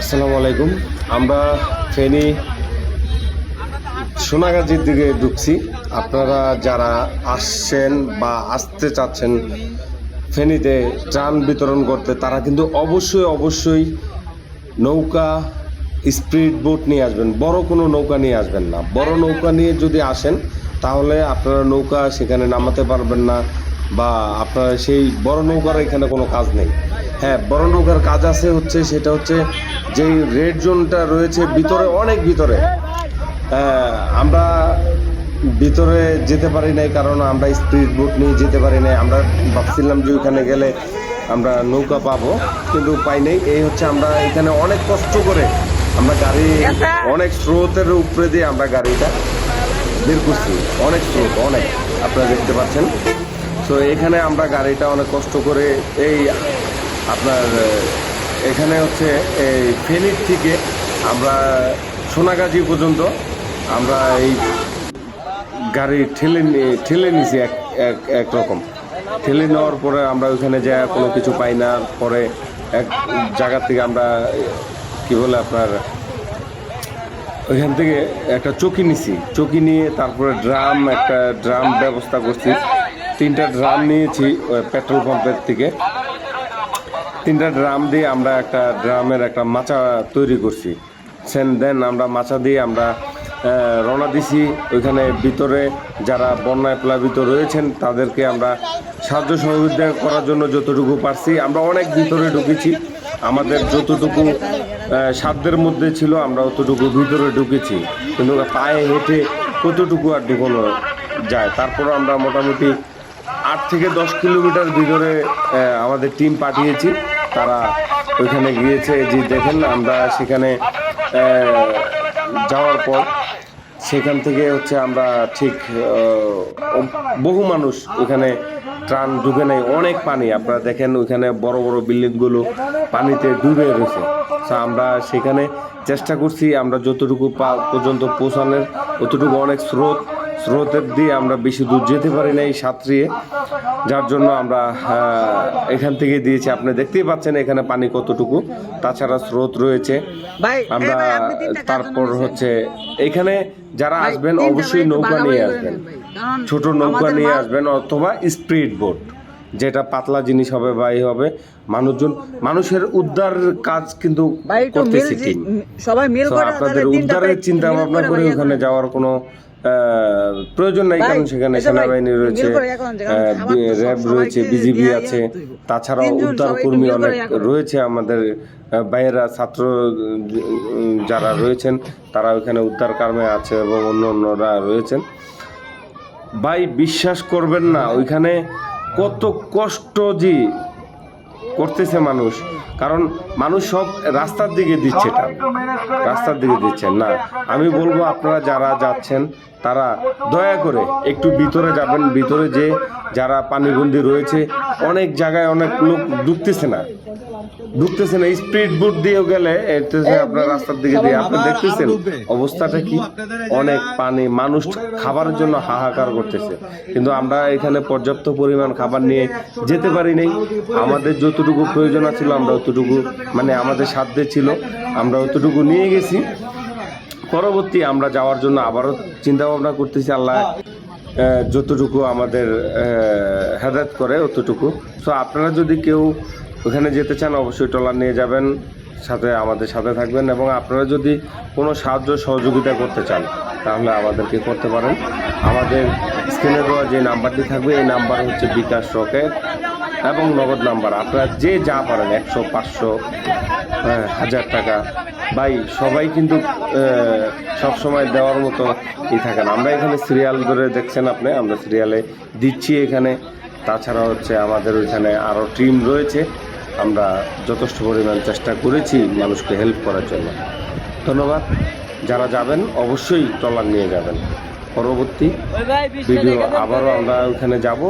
আসসালামু আলাইকুম। আমরা ফেনী সোনাগাজীর দিকে ঢুকছি। আপনারা যারা আসছেন বা আসতে চাচ্ছেন ফেনীতে ত্রাণ বিতরণ করতে, তারা কিন্তু অবশ্যই অবশ্যই নৌকা স্পিড বোট নিয়ে আসবেন। বড় কোনো নৌকা নিয়ে আসবেন না। বড় নৌকা নিয়ে যদি আসেন, তাহলে আপনারা নৌকা সেখানে নামাতে পারবেন না বা আপনারা সেই বড় নৌকার এখানে কোনো কাজ নেই। হ্যাঁ বড় নৌকার কাজ আছে হচ্ছে সেটা হচ্ছে যেই রেড জোনটা রয়েছে ভিতরে অনেক ভিতরে। আহ, আমরা ভিতরে যেতে পারি নাই কারণ আমরা স্পিড বোট নিয়ে যেতে পারি নাই। আমরা ভাবছিলাম যে ওইখানে গেলে আমরা নৌকা পাবো কিন্তু পাই নাই। এই হচ্ছে আমরা এখানে অনেক কষ্ট করে আমরা গাড়ি অনেক স্রোতের উপরে দিয়ে আমরা গাড়িটা বের করছি। অনেক স্রোত অনেক। আপনারা দেখতে পাচ্ছেন। তো এখানে আমরা গাড়িটা অনেক কষ্ট করে এই আপনার এখানে হচ্ছে এই ফেনীর থেকে আমরা সোনাগাজী পর্যন্ত আমরা এই গাড়ি ঠেলে ঠেলে নিছি এক এক একরকম ঠেলে নেওয়ার পরে আমরা ওইখানে যা কোনো কিছু পাই না, পরে এক জায়গা থেকে আমরা, কি বলে আপনার, ওইখান থেকে একটা চকি নিছি। চকি নিয়ে তারপরে ড্রাম, একটা ড্রাম ব্যবস্থা করছি। তিনটা ড্রাম নিয়েছি পেট্রোল পাম্পের থেকে। তিনটা ড্রাম দিয়ে আমরা একটা ড্রামের একটা মাচা তৈরি করছি। সেন দেন আমরা মাচা দিয়ে আমরা রওনা দিছি। ওইখানে ভিতরে যারা বন্যায় প্লাবিত রয়েছেন, তাদেরকে আমরা সাহায্য সহযোগিতা করার জন্য যতটুকু পারছি, আমরা অনেক ভিতরে ঢুকেছি। আমাদের যতটুকু সাধ্যের মধ্যে ছিল, আমরা অতটুকু ভিতরে ঢুকেছি। কিন্তু পায়ে হেঁটে কতটুকু আর ঢুকানো যায়? তারপর আমরা মোটামুটি আট থেকে দশ কিলোমিটার ভিতরে আমাদের টিম পাঠিয়েছি। তারা ওইখানে গিয়েছে। যে দেখেন আমরা সেখানে যাওয়ার পর সেখান থেকে হচ্ছে আমরা ঠিক বহু মানুষ ওখানে ত্রাণ ঢুকে নেই অনেক পানি, আপনারা দেখেন ওইখানে বড় বড় বিল্ডিংগুলো পানিতে ডুবে রয়েছে। তো আমরা সেখানে চেষ্টা করছি, আমরা যতটুকু পর্যন্ত পৌঁছানোর, অতটুকু অনেক স্রোত স্রোতের দিয়ে আমরা বেশি দূর যেতে পারি না এই সাঁতরিয়ে যার জন্য আমরা এখান থেকে দিয়েছি। আপনি দেখতেই পাচ্ছেন এখানে পানি কতটুকু তাছাড়া স্রোত রয়েছে। আমরা তারপর হচ্ছে এখানে যারা আসবেন অবশ্যই নৌকা নিয়ে আসবেন। ছোট নৌকা নিয়ে আসবেন অথবা স্পিড বোট যেটা পাতলা জিনিস হবে বা এই হবে মানুষজন মানুষের উদ্ধার কাজ কিন্তু করতেছি টিম সবাই আপনাদের উদ্ধারের চিন্তা ভাবনা করে ওখানে যাওয়ার কোনো প্রয়োজন নাই কারণ সেখানে সেনাবাহিনী রয়েছে র্যাব রয়েছে বিজিবি আছে তাছাড়াও উদ্ধার কর্মী অনেক রয়েছে আমাদের ভাইয়েরা ছাত্র যারা রয়েছেন তারা ওখানে উদ্ধার কর্মে আছে এবং অন্য অন্যরা রয়েছেন। ভাই বিশ্বাস করবেন না ওইখানে কত কষ্ট যে করতেছে মানুষ। কারণ মানুষ সব রাস্তার দিকে দিচ্ছে এটা। রাস্তার দিকে দিচ্ছেন না। আমি বলব আপনারা যারা যাচ্ছেন, তারা দয়া করে একটু ভিতরে যাবেন। ভিতরে যে যারা পানিবন্দি রয়েছে, অনেক জায়গায় অনেক লোক ঢুকতেছে না। ঢুকতেছে না স্পিড বুট দিয়েও গেলে আপনার রাস্তার দিকে দিয়ে। আপনি দেখতেছেন অবস্থাটা কি? অনেক পানি মানুষ খাবারের জন্য হাহাকার করতেছে। কিন্তু আমরা এখানে পর্যাপ্ত পরিমাণ খাবার নিয়ে যেতে পারি নাই। আমাদের যতটুকু প্রয়োজন ছিল আমরা অতটুকু মানে আমাদের সাধ্যে ছিল আমরা অতটুকু নিয়ে গেছি। পরবর্তী আমরা যাওয়ার জন্য আবারও চিন্তা ভাবনা করতেছি আল্লাহ যতটুকু আমাদের হেদায়ত করে অতটুকু। সো আপনারা যদি কেউ ওখানে যেতে চান অবশ্যই ট্রলার নিয়ে যাবেন সাথে আমাদের সাথে থাকবেন এবং আপনারা যদি কোনো সাহায্য সহযোগিতা করতে চান তাহলে আমাদেরকে করতে পারেন। আমাদের স্ক্রিনে দেওয়া যে নাম্বারটি থাকবে এই নাম্বার হচ্ছে বিকাশ রকেট এবং নগদ নাম্বার। আপনারা যে যা পারেন একশো পাঁচশো হ্যাঁ, হাজার টাকা। ভাই সবাই কিন্তু সব সময় দেওয়ার মতো ই থাকে না। আমরা এখানে সিরিয়াল ধরে দেখছেন আপনি আমরা সিরিয়ালে দিচ্ছি এখানে। তাছাড়া হচ্ছে আমাদের ওইখানে আরও টিম রয়েছে। আমরা যথেষ্ট পরিমাণ চেষ্টা করেছি মানুষকে হেল্প করার জন্য। ধন্যবাদ। যারা যাবেন অবশ্যই ট্রলার নিয়ে যাবেন। পরবর্তী ভিডিও আবারও আমরা ওখানে যাব।